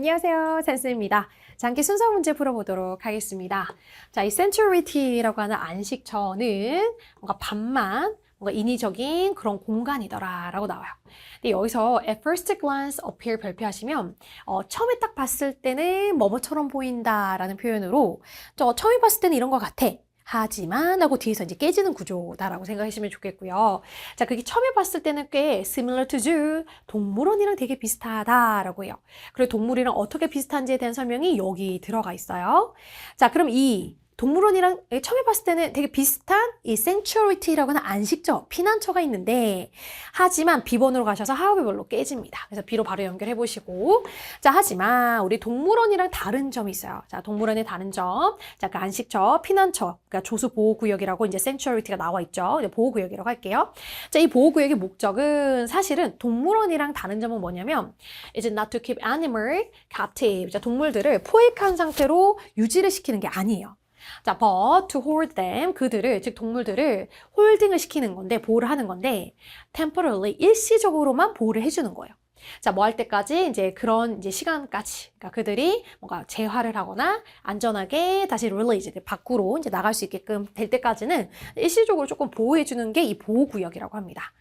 안녕하세요. 센스입니다. 장기 순서 문제 풀어보도록 하겠습니다. 자, 이 centurity라고 하는 안식처는 뭔가 반만 뭔가 인위적인 그런 공간이더라라고 나와요. 근데 여기서 at first glance appear 발표하시면 어, 처음에 딱 봤을 때는 뭐뭐처럼 보인다라는 표현으로 저 처음에 봤을 때는 이런 것 같아. 하지만 하고 뒤에서 이제 깨지는 구조다라고 생각하시면 좋겠고요. 자, 그게 처음에 봤을 때는 꽤 similar to zoo, 동물원이랑 되게 비슷하다라고 해요. 그리고 동물이랑 어떻게 비슷한지에 대한 설명이 여기 들어가 있어요. 자, 그럼 이 동물원이랑 처음에 봤을 때는 되게 비슷한 이 sanctuary라고 하는 안식처, 피난처가 있는데 하지만 비번으로 가셔서 however로 깨집니다. 그래서 B로 바로 연결해 보시고 자, 하지만 우리 동물원이랑 다른 점이 있어요. 자, 동물원의 다른 점. 자, 그 안식처, 피난처, 그러니까 조수 보호 구역이라고 이제 sanctuary가 나와 있죠. 보호 구역이라고 할게요. 자, 이 보호 구역의 목적은 사실은 동물원이랑 다른 점은 뭐냐면 이제 not to keep animal captive. 자, 동물들을 포획한 상태로 유지를 시키는 게 아니에요. 자, but to hold them 그들을 즉 동물들을 홀딩을 시키는 건데 보호를 하는 건데 temporarily 일시적으로만 보호를 해주는 거예요. 자, 뭐 할 때까지 이제 그런 이제 시간까지 그러니까 그들이 뭔가 재활을 하거나 안전하게 다시 release 밖으로 이제 나갈 수 있게끔 될 때까지는 일시적으로 조금 보호해 주는 게 이 보호 구역이라고 합니다.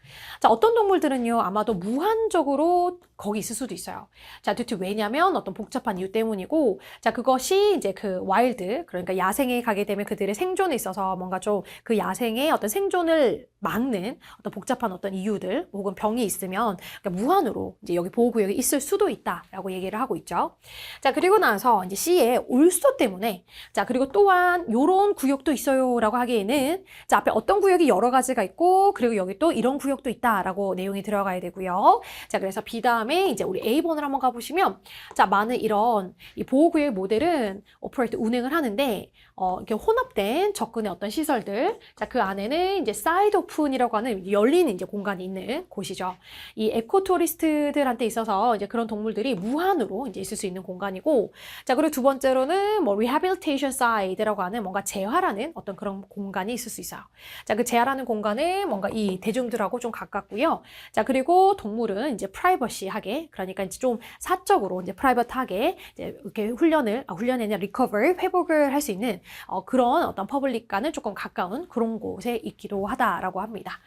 자, 어떤 동물들은요 아마도 무한적으로 거기 있을 수도 있어요. 자, 도대체 왜냐면 어떤 복잡한 이유 때문이고, 자, 그것이 이제 그 와일드, 그러니까 야생에 가게 되면 그들의 생존에 있어서 뭔가 좀 그 야생의 어떤 생존을 막는 어떤 복잡한 어떤 이유들, 혹은 병이 있으면 그러니까 무한으로 이제 여기 보호구역에 있을 수도 있다라고 얘기를 하고 있죠. 자, 그리고 나서 이제 C에 올소 때문에, 자, 그리고 또한 요런 구역도 있어요라고 하기에는, 자, 앞에 어떤 구역이 여러 가지가 있고, 그리고 여기 또 이런 구역도 있다라고 내용이 들어가야 되고요. 자, 그래서 B 다음에 이제 우리 A번을 한번 가 보시면, 자, 많은 이런 이 보호구역 모델은 오퍼레이트 운행을 하는데, 어, 이렇게 혼합된 접근의 어떤 시설들. 자, 그 안에는 이제 사이드 오픈이라고 하는 열린 이제 공간이 있는 곳이죠. 이 에코토리스트들 한테 있어서 이제 그런 동물들이 무한으로 이제 있을 수 있는 공간이고, 자, 그리고 두 번째로는 뭐 rehabilitation side라고 하는 뭔가 재활하는 어떤 그런 공간이 있을 수 있어요. 자, 그 재활하는 공간은 뭔가 이 대중들하고 좀 가깝고요. 자, 그리고 동물은 이제 프라이버시하게, 그러니까 이제 좀 사적으로 이제 프라이버트하게 이제 이렇게 훈련을, 아, 훈련이 아니라 리커버, 회복을 할 수 있는 어, 그런 어떤 퍼블릭과는 조금 가까운 그런 곳에 있기도 하다라고 합니다.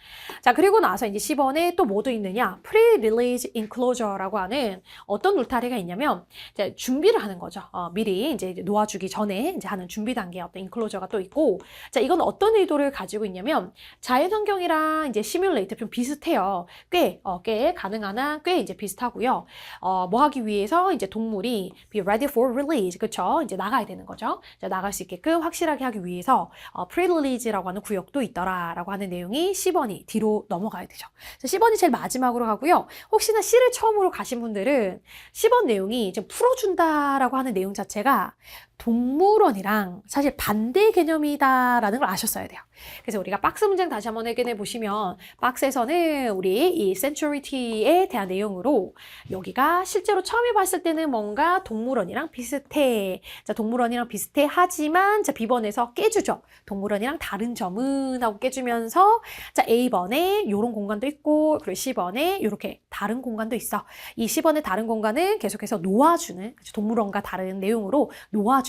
자, 그리고 나서 이제 10번에 또 뭐도 있느냐? pre-release enclosure라고 하는 어떤 울타리가 있냐면 이제 준비를 하는 거죠. 어, 미리 이제 놓아주기 전에 이제 하는 준비 단계의 어떤 인클로저가 또 있고, 자, 이건 어떤 의도를 가지고 있냐면 자연환경이랑 이제 시뮬레이트 좀 비슷해요. 꽤, 어, 꽤 가능하나 꽤 이제 비슷하고요. 어, 뭐 하기 위해서 이제 동물이 be ready for release, 그쵸? 이제 나가야 되는 거죠. 자, 나갈 수 있게끔 확실하게 하기 위해서 어, pre-release라고 하는 구역도 있더라라고 하는 내용이 10번이 뒤로 넘어가야 되죠. 그래서 10번이 제일 마지막으로 가고요. 혹시나 C를 처음으로 가신 분들은 10번 내용이 좀 풀어준다라고 하는 내용 자체가 동물원이랑 사실 반대 개념이다라는 걸 아셨어야 돼요. 그래서 우리가 박스 문장 다시 한번 확인해 보시면 박스에서는 우리 이 centurity에 대한 내용으로 여기가 실제로 처음에 봤을 때는 뭔가 동물원이랑 비슷해. 자, 동물원이랑 비슷해 하지만 자, B번에서 깨주죠. 동물원이랑 다른 점은 하고 깨주면서 자, A번에 요런 공간도 있고 그리고 C번에 이렇게 다른 공간도 있어. 이 C번의 다른 공간은 계속해서 놓아주는? 동물원과 다른 내용으로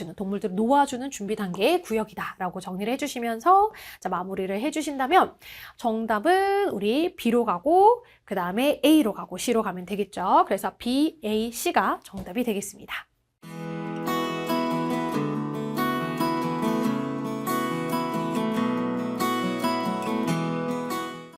놓아주는 동물들을 놓아주는 준비 단계의 구역이다라고 정리를 해주시면서 자, 마무리를 해주신다면 정답은 우리 B로 가고 그 다음에 A로 가고 C로 가면 되겠죠. 그래서 B, A, C가 정답이 되겠습니다.